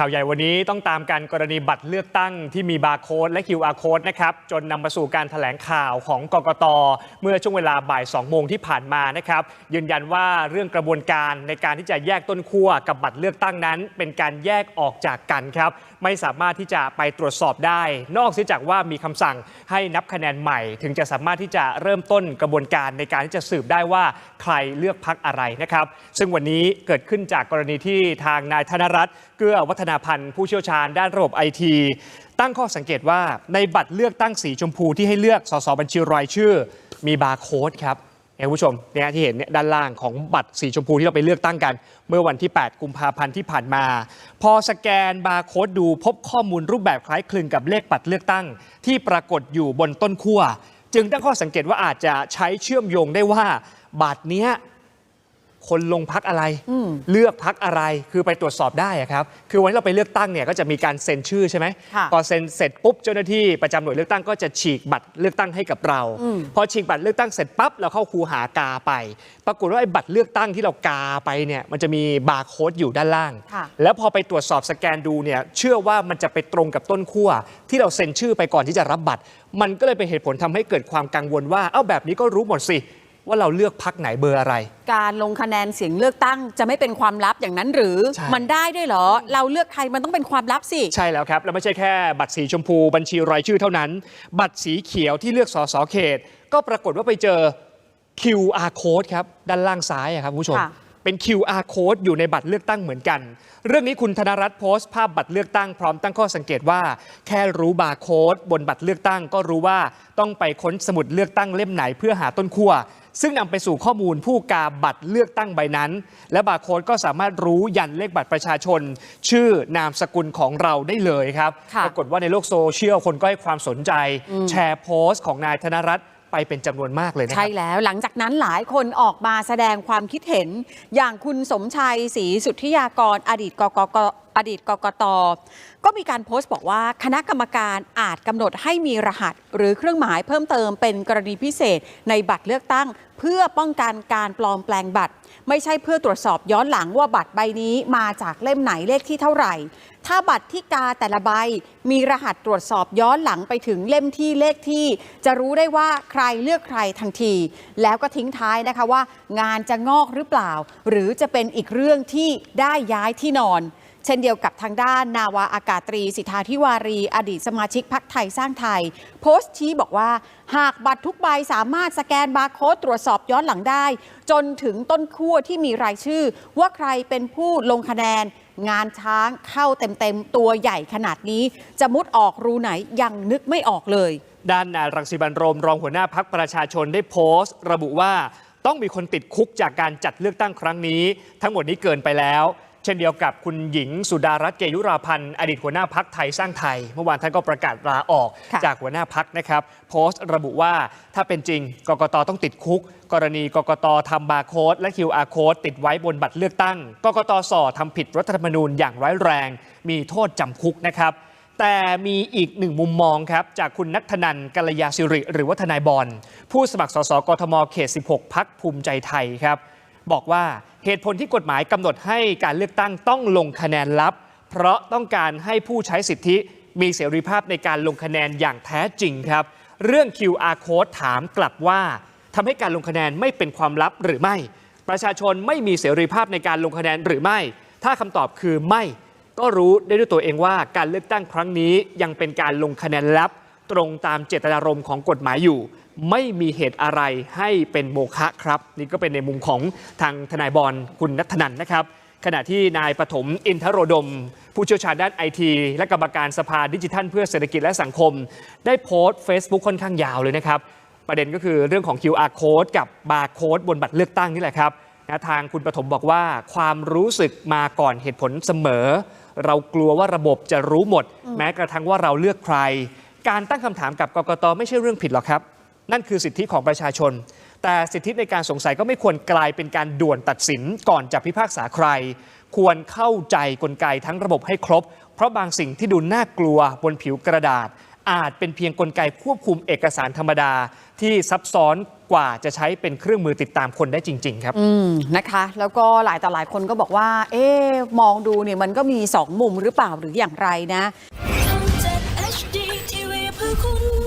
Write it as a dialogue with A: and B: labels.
A: ข่าวใหญ่วันนี้ต้องตามกันกรณีบัตรเลือกตั้งที่มีบาร์โค้ดและ QR โค้ดนะครับ จนนำมาสู่การถแถลงข่าวของกกต เมื่อช่วงเวลาบ่าย 2 โมงที่ผ่านมานะครับ ยืนยันว่าเรื่องกระบวนการในการที่จะแยกต้นขั้วกับบัตรเลือกตั้งนั้น เป็นการแยกออกจากกันครับ ไม่สามารถที่จะไปตรวจสอบได้ นอกเสียจากว่ามีคำสั่งให้นับคะแนนใหม่ ถึงจะสามารถที่จะเริ่มต้นกระบวนการในการที่จะสืบได้ว่าใครเลือกพักอะไรนะครับ ซึ่งวันนี้เกิดขึ้นจากกรณีที่ทางนายธนรัตน์เกื้อวัฒนาพันธ์ผู้เชี่ยวชาญด้านระบบไอทีตั้งข้อสังเกตว่าในบัตรเลือกตั้งสีชมพูที่ให้เลือกสสบัญชีรายชื่อ มีบาร์โค้ดครับเนี่ยคุณผู้ชมเนี่ยที่เห็นเนี่ยด้านล่างของบัตรสีชมพูที่เราไปเลือกตั้งกัน เมื่อวันที่ 8 กุมภาพันธ์ที่ผ่านมา พอสแกนบาร์โค้ดดูพบข้อมูลรูปแบบคล้ายคลึงกับเลขบัตรเลือกตั้ง ที่ปรากฏอยู่บนต้นขั้วจึงตั้งข้อสังเกตว่าอาจจะใช้เชื่อมโยงได้ว่าบัตรเนี้ย คนลงพักอะไร เลือกพักอะไรคือไปตรวจสอบได้อะครับ คือวันที่เราไปเลือกตั้งเนี่ยก็จะมีการเซ็นชื่อใช่ไหม
B: ค่ะ
A: พอเซ็นเสร็จปุ๊บเจ้าหน้าที่ประจำหน่วยเลือกตั้งก็จะฉีกบัตรเลือกตั้งให้กับเรา พอฉีกบัตรเลือกตั้งเสร็จปั๊บเราเข้าคูหากาไป ปรากฏว่าไอ้บัตรเลือกตั้งที่เรากาไปเนี่ยมันจะมีบาร์โค้ดอยู่ด้านล่าง
B: ค่ะ
A: แล้วพอไปตรวจสอบสแกนดูเนี่ยเชื่อว่ามันจะไปตรงกับต้นขั้วที่เราเซ็นชื่อไปก่อนที่จะรับบัตร มันก็เลยเป็นเหตุผลทำให้เกิดความกังวลว่าเอ้าแบบนี้ก็รู้หมดสิ ว่าเราเลือกพักไหนเบอร์อะไร
B: การลงคะแนนเสียงเลือกตั้งจะไม่เป็นความลับอย่างนั้นหรือ
A: ใช่
B: มันได้ด้วยเหรอ เราเลือกใครมันต้องเป็นความลับสิ
A: ใช่แล้วครับ แล้วไม่ใช่แค่บัตรสีชมพูบัญชีรายชื่อเท่านั้น บัตรสีเขียวที่เลือกสสเขต ก็ปรากฏว่าไปเจอ QR code ครับด้านล่างซ้ายอะครับคุณผู้ชม
B: ค่ะ
A: เป็น QR code อยู่ในบัตรเลือกตั้งเหมือนกัน เรื่องนี้คุณธนรัตน์โพสต์ภาพบัตรเลือกตั้งพร้อมตั้งข้อสังเกตว่า แค่รู้บาร์โค้ดบนบัตรเลือกตั้ง ก็รู้ว่าต้องไปค้นสมุดเลือกตั้งเล่มไหนเพื่อหาต้นขั้วซึ่งนำไปสู่ข้อมูลผู้กาบัตรเลือกตั้งใบนั้น และบาร์โค้ดก็สามารถรู้ยันเลขบัตรประชาชน ชื่อนามสกุลของเราได้เลยครับ
B: ค่ะ
A: ปรากฏว่าในโลกโซเชียลคนก็ให้ความสนใจ แชร์โพสต์ของนายธนรัตน์ ไปเป็นจำนวนมากเลยนะค
B: ใช่แล้วหลังจากนั้นหลายคนออกมาแสดงความคิดเห็น อย่างคุณสมชัยศรีสุทธิยากรอดีตกกก อดีตกกต ก็มีการโพสต์บอกว่าคณะกรรมการอาจกำหนดให้มีรหัส หรือเครื่องหมายเพิ่มเติมเป็นกรณีพิเศษในบัตรเลือกตั้ง เพื่อป้องกันการปลอมแปลงบัตร ไม่ใช่เพื่อตรวจสอบย้อนหลังว่าบัตรใบนี้มาจากเล่มไหนเลขที่เท่าไหร่ ถ้าบัตรที่กาแต่ละใบมีรหัสตรวจสอบย้อนหลังไปถึงเล่มที่เลขที่ จะรู้ได้ว่าใครเลือกใครทันที แล้วก็ทิ้งท้ายนะคะว่า งานจะงอกหรือเปล่า หรือจะเป็นอีกเรื่องที่ได้ย้ายที่นอน เช่นเดียวกับทางด้านนาวาอากาศตรี สิทธาธิวารี อดีตสมาชิกพักไทยสร้างไทย โพสต์ชี้บอกว่า หากบัตรทุกใบสามารถสแกนบาร์โค้ดตรวจสอบย้อนหลังได้ จนถึงต้นขั้วที่มีรายชื่อ ว่าใครเป็นผู้ลงคะแนน งานช้างเข้าเต็มๆ ตัวใหญ่ขนาดนี้ จะมุดออกรูไหนยังนึกไม่ออกเลย
A: ด้านนายรังสิบันโรมรองหัวหน้าพักประชาชนได้โพสต์ ระบุว่าต้องมีคนติดคุกจากการจัดเลือกตั้งครั้งนี้ ทั้งหมดนี้เกินไปแล้ว เช่นเดียวกับคุณหญิงสุดารัตน์เกยุราพันธ์อดีตหัวหน้าพักไทยสร้างไทย เมื่อวานท่านก็ประกาศลาออก
B: ค่ะ
A: จากหัวหน้าพักนะครับ โพสต์ระบุว่าถ้าเป็นจริงกกตต้องติดคุก กรณีกกตทำบาร์โค้ดและ QR โค้ดติดไว้บนบัตรเลือกตั้ง กกตส่อทำผิดรัฐธรรมนูญอย่างร้ายแรง มีโทษจำคุกนะครับแต่มีอีกหนึ่งมุมมองครับ จากคุณนัทธนันกัลยาสิริ หรือว่าทนายบอลผู้สมัครสสกทมเขต 16 พักภูมิใจไทยครับ บอกว่า เหตุผลที่กฎหมายกำหนดให้การเลือกตั้งต้องลงคะแนนลับ เพราะต้องการให้ผู้ใช้สิทธิมีเสรีภาพในการลงคะแนนอย่างแท้จริงครับ เรื่อง QR code ถามกลับว่าทำให้การลงคะแนนไม่เป็นความลับหรือไม่ ประชาชนไม่มีเสรีภาพในการลงคะแนนหรือไม่ ถ้าคำตอบคือไม่ ก็รู้ได้ด้วยตัวเองว่าการเลือกตั้งครั้งนี้ยังเป็นการลงคะแนนลับ ตรงตามเจตนารมณ์ของกฎหมายอยู่ ไม่มีเหตุอะไรให้เป็นโมฆะครับ นี่ก็เป็นในมุมของทางทนายบอลคุณนัทธนันนะครับ ขณะที่นายปฐมอินทโรดม ผู้เชี่ยวชาญด้านไอทีและกรรมการสภาดิจิทัล เพื่อเศรษฐกิจและสังคม ได้โพสต์ Facebook ค่อนข้างยาวเลยนะครับ ประเด็นก็คือเรื่องของ QR code กับบาร์โค้ดบนบัตรเลือกตั้งนี่แหละครับนะทางคุณปฐมบอกว่าความรู้สึกมาก่อนเหตุผลเสมอ เรากลัวว่าระบบจะรู้หมด แม้กระทั่งว่าเราเลือกใคร การตั้งคำถามกับกกตไม่ใช่เรื่องผิดหรอกครับ นั่นคือสิทธิของประชาชน แต่สิทธิในการสงสัยก็ไม่ควรกลายเป็นการด่วนตัดสินก่อนจะพิพากษาใคร ควรเข้าใจกลไกทั้งระบบให้ครบ เพราะบางสิ่งที่ดูน่ากลัวบนผิวกระดาษ อาจเป็นเพียงกลไกควบคุมเอกสารธรรมดา ที่ซับซ้อนกว่าจะใช้เป็นเครื่องมือติดตามคนได้จริง ๆ ครับ
B: อืมนะคะ แล้วก็หลายต่อหลายคนก็บอกว่า เอ๊ะมองดูเนี่ยมันก็มีสองมุมหรือเปล่าหรืออย่างไรนะ 空